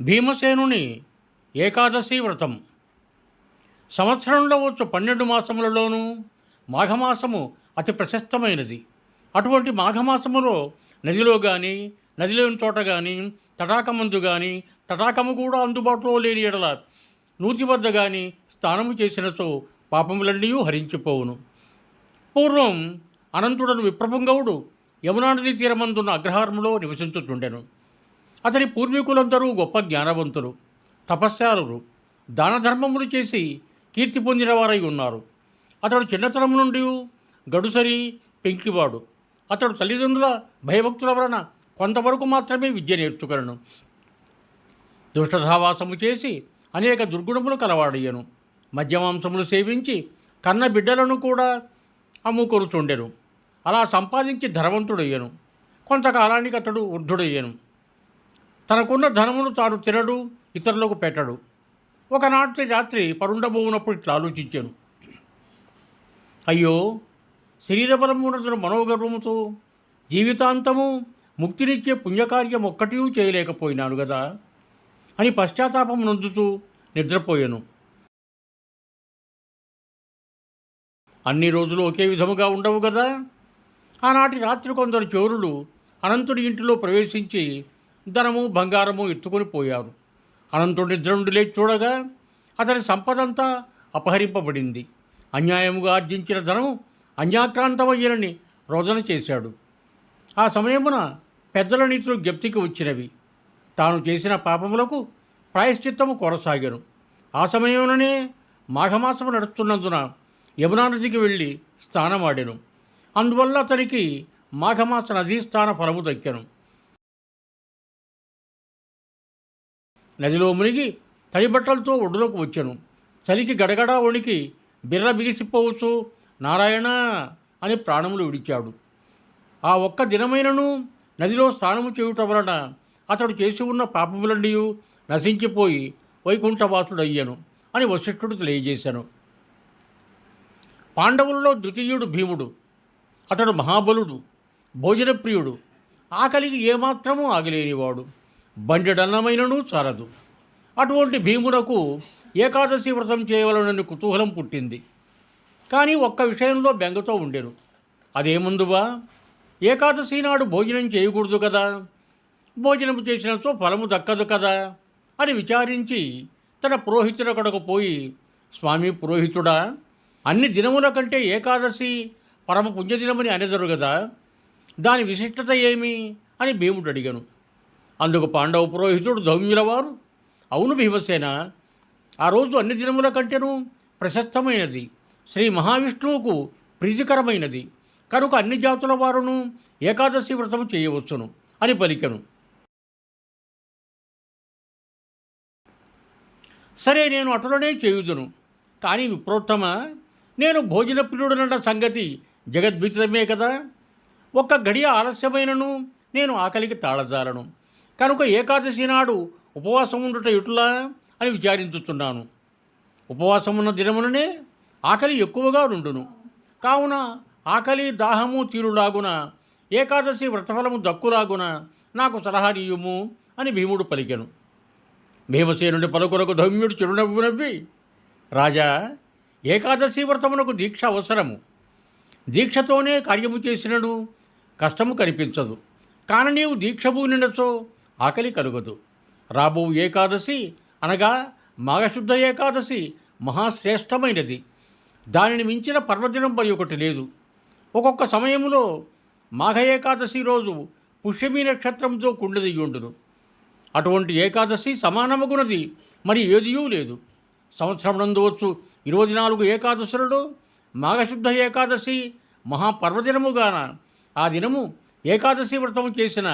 భీమసేనుని ఏకాదశి వ్రతం. సంవత్సరంలో వచ్చు పన్నెండు మాసములలోనూ మాఘమాసము అతి ప్రశస్తమైనది. అటువంటి మాఘమాసములో నదిలో కానీ నదిలోని చోట కానీ తటాకమందు కానీ తటాకము కూడా అందుబాటులో లేని ఎడల నూతి వద్ద కానీ స్నానము చేసినతో పాపములన్నీ హరించిపోవును. పూర్వం అనంతుడను విప్రపుంగవుడు యమునా నది తీరమందున్న అగ్రహారంలో నివసించుతుండెను అతని పూర్వీకులందరూ గొప్ప జ్ఞానవంతులు తపస్యాలురు దాన ధర్మములు చేసి కీర్తి పొందిన వారై ఉన్నారు. అతడు చిన్నతనం నుండి గడుసరి పెంకివాడు. అతడు తల్లిదండ్రుల భయభక్తుల వలన కొంతవరకు మాత్రమే విద్య నేర్చుకొనను. దుష్టసావాసము చేసి అనేక దుర్గుణములు కలవాడయ్యను. మద్యమాంసములు సేవించి కన్న బిడ్డలను కూడా అమ్ముకొరుచుండెను అలా సంపాదించి ధనవంతుడయ్యను. కొంతకాలానికి అతడు వృద్ధుడయ్యను. తనకున్న ధనమును తాను తినడు ఇతరులకు పెట్టడు. ఒకనాటి రాత్రి పరుండబోవునప్పుడు ఇట్లా ఆలోచించాను. అయ్యో శరీరబలమునతను మనోగర్వముతో జీవితాంతము ముక్తినిచ్చే పుణ్యకార్యం ఒక్కటి చేయలేకపోయినాను కదా అని పశ్చాత్తాపం నొందుతూ నిద్రపోయాను. అన్ని రోజులు ఒకే విధముగా ఉండవు కదా ఆనాటి రాత్రి కొందరు చోరులు అనంతుడి ఇంటిలో ప్రవేశించి ధనము బంగారము ఎత్తుకొని పోయారు. అనంతుడి నిద్రుండి లేచి చూడగా అతని సంపదంతా అపహరింపబడింది. అన్యాయముగా ఆర్జించిన ధనము అన్యాక్రాంతమయ్యనని రోదన చేశాడు. ఆ సమయమున పెద్దల నీతులు జ్ఞప్తికి వచ్చినవి. తాను చేసిన పాపములకు ప్రాయశ్చిత్తము కొనసాగాను ఆ సమయంలోనే మాఘమాసము నడుస్తున్నందున యమునా నదికి వెళ్ళి స్నానమాడాను. అందువల్ల అతనికి మాఘమాస నదీ స్థాన ఫలము దక్కాను. నదిలో మునిగి తడి బట్టలతో ఒడ్డులోకి వచ్చాను. చలికి గడగడా వణికి బిర్ర బిగిసిపోవచ్చు నారాయణ అని ప్రాణములు విడిచాడు. ఆ ఒక్క దినమైనను నదిలో స్నానము చేయుట వలన అతడు చేసి ఉన్న పాపములన్నీ నశించిపోయి వైకుంఠవాసుడయ్యాను అని వశిష్ఠుడు తెలియజేశాను. పాండవులలో ద్వితీయుడు భీముడు. అతడు మహాబలుడు భోజనప్రియుడు. ఆకలికి ఏమాత్రమూ ఆగలేనివాడు. బండెడన్నమైనను చాలదు అటువంటి భీమునకు ఏకాదశి వ్రతం చేయవలనని కుతూహలం పుట్టింది. కానీ ఒక్క విషయంలో బెంగతో ఉండెను. అదేముందువా? ఏకాదశి నాడు భోజనం చేయకూడదు కదా? భోజనం చేసినతో ఫలము దక్కదు కదా? అని విచారించి తన పురోహితుడకడకు పోయి స్వామి పురోహితుడా అన్ని దినముల కంటే ఏకాదశి పరమ పుణ్యదినమని అనెదరు కదా? దాని విశిష్టత ఏమి? అని భీముడు అడిగాను. అందుకు పాండవ పురోహితుడు ధౌమ్యుల వారు అవును భీమసేన ఆ రోజు అన్ని దినముల కంటేనూ ప్రశస్తమైనది శ్రీ మహావిష్ణువుకు ప్రీతికరమైనది కనుక అన్ని జాతుల వారును ఏకాదశి వ్రతం చేయవచ్చును అని పలికెను. సరే నేను అటులనే చేయుదును కానీ విప్రోత్తమ నేను భోజన ప్రియుడనన్న సంగతి జగద్భీతమే కదా ఒక్క గడియ ఆలస్యమైనను నేను ఆకలికి తాళజాలను. కనుక ఏకాదశి నాడు ఉపవాసం ఉండుట ఎటులా అని విచారించుతున్నాను ఉపవాసం ఉన్న దినముననే ఆకలి ఎక్కువగా ఉండును. కావున ఆకలి దాహము తీరులాగున ఏకాదశి వ్రతఫలము దక్కులాగున నాకు సలహానీయము అని భీముడు పలికెను. భీమసేనుడి పలుకులకు ధౌమ్యుడు చిరునవ్వు నవ్వి రాజా ఏకాదశి వ్రతమునకు దీక్ష అవసరము. దీక్షతోనే కార్యము చేసినడు కష్టము కనిపించదు. కాని నీవు దీక్ష పూనినచో ఆకలి కలుగదు. రాబో ఏకాదశి అనగా మాఘశుద్ధ ఏకాదశి మహాశ్రేష్టమైనది. దానిని మించిన పర్వదినం మరి ఒకటి లేదు. ఒక్కొక్క సమయంలో మాఘ ఏకాదశి రోజు పుష్యమి నక్షత్రంతో కుండదియుండును అటువంటి ఏకాదశి సమానమగునది మరి ఏదియూ లేదు. సంవత్సరం నందు వచ్చు ఇరవై నాలుగు ఏకాదశులలో మాఘశుద్ధ ఏకాదశి మహాపర్వదినముగాన ఆ దినము ఏకాదశి వ్రతము చేసిన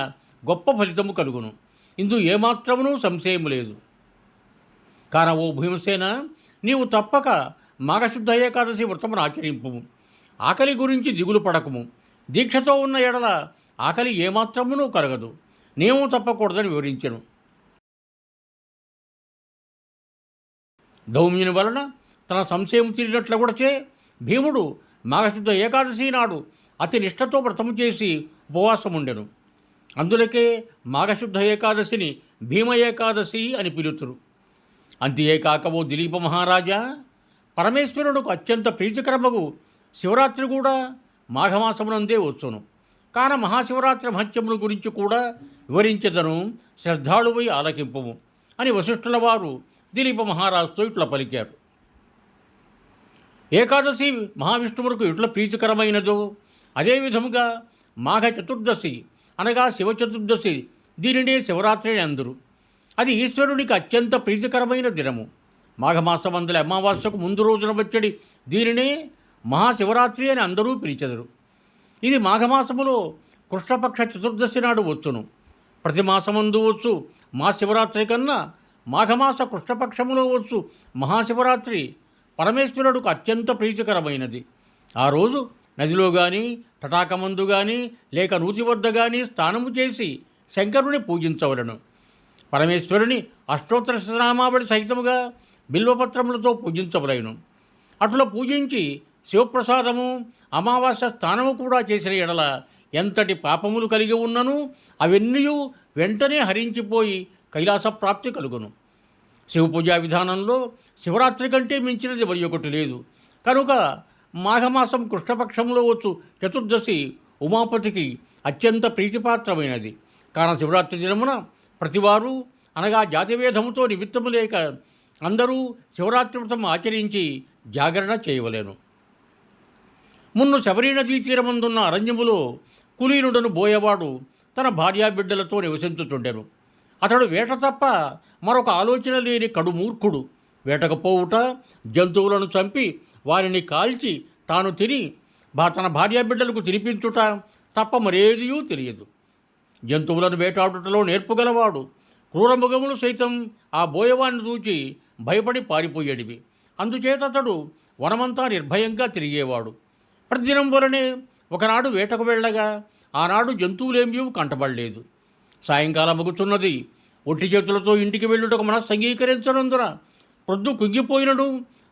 గొప్ప ఫలితము కలుగును. ఇందు ఏమాత్రమునూ సంశయము లేదు. కాన ఓ భీమసేన నీవు తప్పక మాఘశుద్ధ ఏకాదశి వ్రతమును ఆచరింపు ఆకలి గురించి దిగులు పడకము. దీక్షతో ఉన్న ఎడల ఆకలి ఏమాత్రమునూ కలగదు నియమం తప్పకూడదని వివరించెను. దౌమ్యుని వలన తన సంశయం తీరినట్లు కూడా చే భీముడు మాఘశుద్ధ ఏకాదశి నాడు అతి నిష్ఠతో వ్రతము చేసి ఉపవాసం ఉండెను అందులకే మాఘశుద్ధ ఏకాదశిని భీమ ఏకాదశి అని పిలుతురు. అంతేకాక ఓ దిలీప మహారాజా పరమేశ్వరుడుకు అత్యంత ప్రీతికరమగు శివరాత్రి కూడా మాఘమాసమునందే వచ్చును. కాన మహాశివరాత్రి మహత్యముల గురించి కూడా వివరించదను శ్రద్ధాళువై ఆలకింపము అని వశిష్ఠుల వారు దిలీప మహారాజుతో ఇట్లా పలికారు. ఏకాదశి మహావిష్ణువులకు ఇట్ల ప్రీతికరమైనదో అదేవిధముగా మాఘ చతుర్దశి అనగా శివ చతుర్దశి దీనినే శివరాత్రి అని అందరు. అది ఈశ్వరునికి అత్యంత ప్రీతికరమైన దినము. మాఘమాసమందుల అమావాస్యకు ముందు రోజున వచ్చడి దీనినే మహాశివరాత్రి అని అందరూ పిలిచెదరు. ఇది మాఘమాసములో కృష్ణపక్ష చతుర్దశి నాడు వచ్చును. ప్రతి మాసమందు వచ్చు మా శివరాత్రి కన్నా మాఘమాస కృష్ణపక్షములో వచ్చు మహాశివరాత్రి పరమేశ్వరుడుకు అత్యంత ప్రీతికరమైనది. ఆ రోజు నదిలో కానీ తటాకమందు కానీ లేక నూతి వద్ద కానీ స్నానము చేసి శంకరుని పూజించవలను. పరమేశ్వరుని అష్టోత్తర శతనామావళి సహితముగా బిల్వపత్రములతో పూజించవలేను అట్లా పూజించి శివప్రసాదము అమావాస్య స్థానము కూడా చేసిన ఎడల ఎంతటి పాపములు కలిగి ఉన్నను అవన్నీ వెంటనే హరించిపోయి కైలాస ప్రాప్తి కలుగును. శివపూజా విధానంలో శివరాత్రి కంటే మించినది మరి ఒకటి లేదు. కనుక మాఘమాసం కృష్ణపక్షంలో వచ్చు. చతుర్దశి ఉమాపతికి అత్యంత ప్రీతిపాత్రమైనది. కాన శివరాత్రి దినమున ప్రతివారు అనగా జాతివేధముతో నిమిత్తము లేక అందరూ శివరాత్రి వ్రతం ఆచరించి జాగరణ చేయవలేను. మున్ను శబరి నదీ తీరమందున్న అరణ్యములో కులీనుడను బోయవాడు తన భార్యాబిడ్డలతో నివసించుతుండెను అతడు వేట తప్ప మరొక ఆలోచన లేని కడు మూర్ఖుడు వేటకపోవుట జంతువులను చంపి వారిని కాల్చి తాను తిని బా తన భార్యాబిడ్డలకు తినిపించుట తప్ప మరేదియూ తెలియదు. జంతువులను వేటాడుటలో నేర్పుగలవాడు క్రూరమృగములు సైతం ఆ బోయవాన్ని చూచి భయపడి పారిపోయేడివి అందుచేత అతడు వనమంతా నిర్భయంగా తిరిగేవాడు. ప్రతిదినం వలనే ఒకనాడు వేటకు వెళ్ళగా ఆనాడు జంతువులేమీ కంటబడలేదు. సాయంకాలం అగుచున్నది ఒట్టి చేతులతో ఇంటికి వెళ్ళుటకు మనస్సు అంగీకరించనందున ప్రొద్దు కుంగిపోయినడు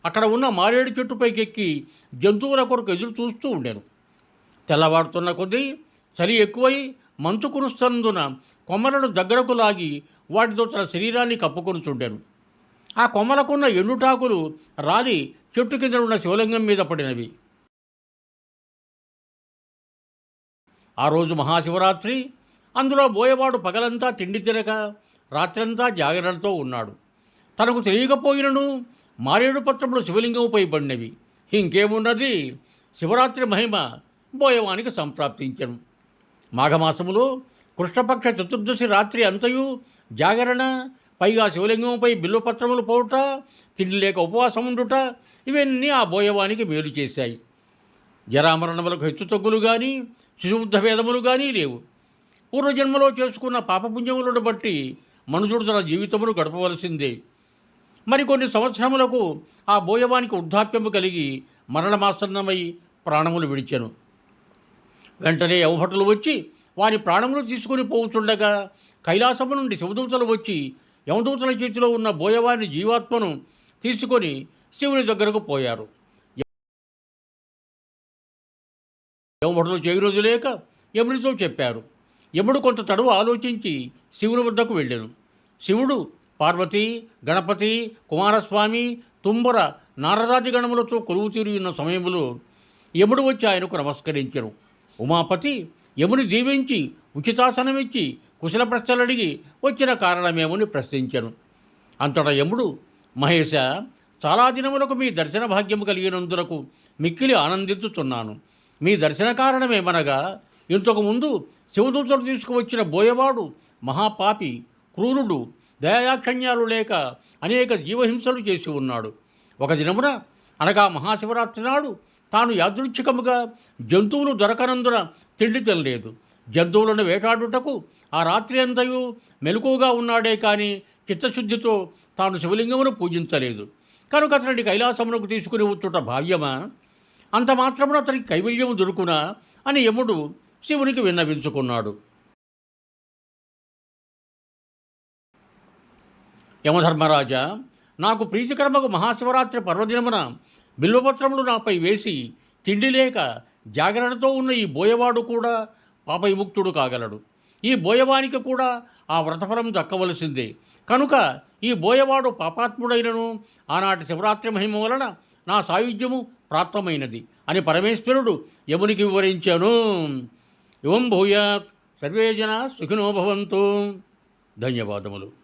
అక్కడ ఉన్న మారేడు చెట్టుపైకెక్కి జంతువుల కొరకు ఎదురు చూస్తూ ఉండెను. తెల్లవారుతున్న కొద్దీ చలి ఎక్కువై మంచు కురుస్తున్నందున కొమ్మలను దగ్గరకు లాగి వాటితో తన శరీరాన్ని కప్పుకొని చుండెను. ఆ కొమ్మలకున్న ఎండుటాకులు రాలి చెట్టు కింద ఉన్న శివలింగం మీద పడినవి. ఆ రోజు మహాశివరాత్రి. అందులో బోయవాడు పగలంతా తిండి తినక రాత్రంతా జాగరణతో ఉన్నాడు. తనకు తెలియకపోయినను మారేడు పత్రములు శివలింగంపై పడినవి ఇంకేమున్నది? శివరాత్రి మహిమ బోయవానికి సంప్రాప్తించను. మాఘమాసములో కృష్ణపక్ష చతుర్దశి రాత్రి అంతయు జాగరణ పైగా శివలింగంపై బిల్లుపత్రములు పోవుట తిండి లేక ఉపవాసం ఉండుట ఇవన్నీ ఆ బోయవానికి మేలు చేశాయి. జరామరణములకు హెచ్చుతగ్గులు కానీ శిశుబుద్ధ భేదములు కానీ లేవు. పూర్వజన్మలో చేసుకున్న పాపపుణ్యములను బట్టి మనుషుడు తన జీవితమును గడపవలసిందే. మరికొన్ని సంవత్సరములకు ఆ బోయవానికి వృద్ధాప్యము కలిగి మరణమాసన్నమై ప్రాణములు విడిచాను. వెంటనే యవభటులు వచ్చి వారి ప్రాణములు తీసుకుని పోవుచుండగా కైలాసము నుండి శివదూతలు వచ్చి యమదూతల చేతిలో ఉన్న బోయవాని జీవాత్మను తీసుకొని శివుని దగ్గరకు పోయారు. యమభటులు చేయరోజు లేక యమునితో చెప్పారు. యముడు కొంత తడువు ఆలోచించి శివుని వద్దకు వెళ్ళాను. శివుడు పార్వతి గణపతి కుమారస్వామి తుంబర నారదాది గణములతో కొలువు తీరి ఉన్న సమయంలో యముడు వచ్చి ఆయనకు నమస్కరించను. ఉమాపతి యముని దీవించి ఉచితాసనమిచ్చి కుశల ప్రశ్నలడిగి వచ్చిన కారణమేమని ప్రశ్నించను. అంతటా యముడు మహేశ చాలా దినములకు మీ దర్శన భాగ్యము కలిగినందులకు మిక్కిలి ఆనందించుతున్నాను మీ దర్శన కారణమేమనగా ఇంతకు ముందు శివదూతలు తీసుకువచ్చిన బోయవాడు మహాపాపి క్రూరుడు దయాక్షణ్యాలు లేక అనేక జీవహింసలు చేసి ఉన్నాడు. ఒక దినమున అనగా మహాశివరాత్రి నాడు తాను యాదృచ్ఛికముగా జంతువులు దొరకనందున తిండి తినలేదు. జంతువులను వేటాడుటకు ఆ రాత్రి అంతయు మెలకువగా ఉన్నాడే కానీ చిత్తశుద్ధితో తాను శివలింగమును పూజించలేదు. కనుక అతనిని కైలాసమునకు తీసుకుని వచ్చుట భావ్యమా? అంత మాత్రమున అతనికి కైవల్యము దొరుకునా? అని యముడు శివునికి విన్నవించుకున్నాడు. యమధర్మరాజా నాకు ప్రీతికరమకు మహాశివరాత్రి పర్వదినమున బిల్వపత్రములు నాపై వేసి తిండి లేక జాగరణతో ఉన్న ఈ బోయవాడు కూడా పాప విముక్తుడు కాగలడు. ఈ బోయవానికి కూడా ఆ వ్రతఫలం దక్కవలసిందే. కనుక ఈ బోయవాడు పాపాత్ముడైనను ఆనాటి శివరాత్రి మహిమ వలన నా సాయుధ్యము ప్రాప్తమైనది అని పరమేశ్వరుడు యమునికి వివరించాను. ఇవం భూయాత్. సర్వే జన ధన్యవాదములు.